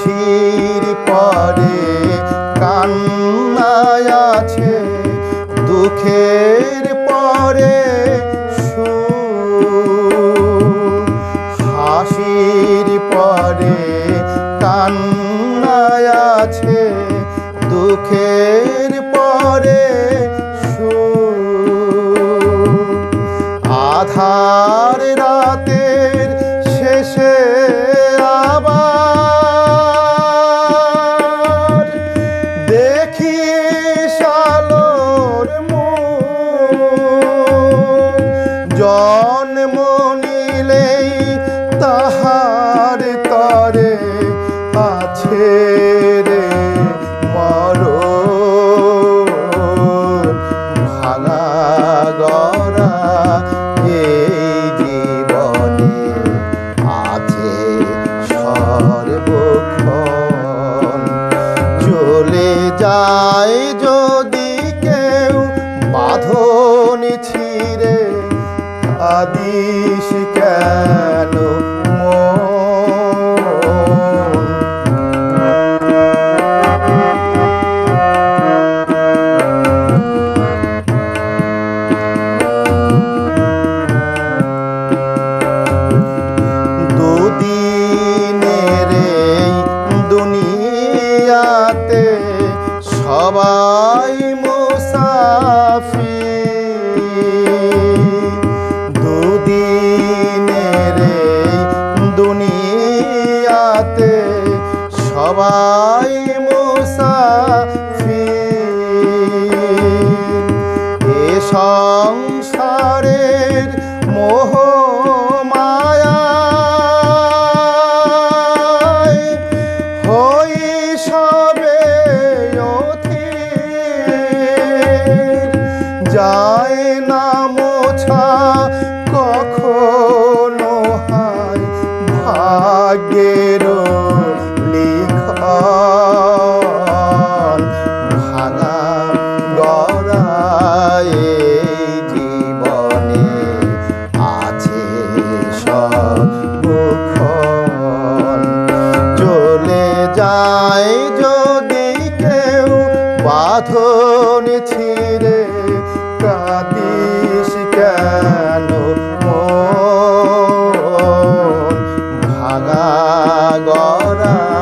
হাসির পরে কান্নায় আছে দুঃখের পরে। হাসির পরে কান্নায় আছে দুঃখের পরে। আধার জন্ম নিলেই তাহার তরে আছে রে মরণ। ভাঙা গড়া এই জীবনে আছে সর্বক্ষণ। চলে যায় যদি আদিস কেন দুনিয়াতে সবাই মুসাফি সবাই মুসাফি এ সংসারের মোহ সবে অধীর। ভাঙা গড়ায় জীবনে আছে সবক্ষণ চলে যায় যদি কেউ বাঁধন ছিঁড়ে, কাঁদিস কেন ভাঙা গড়া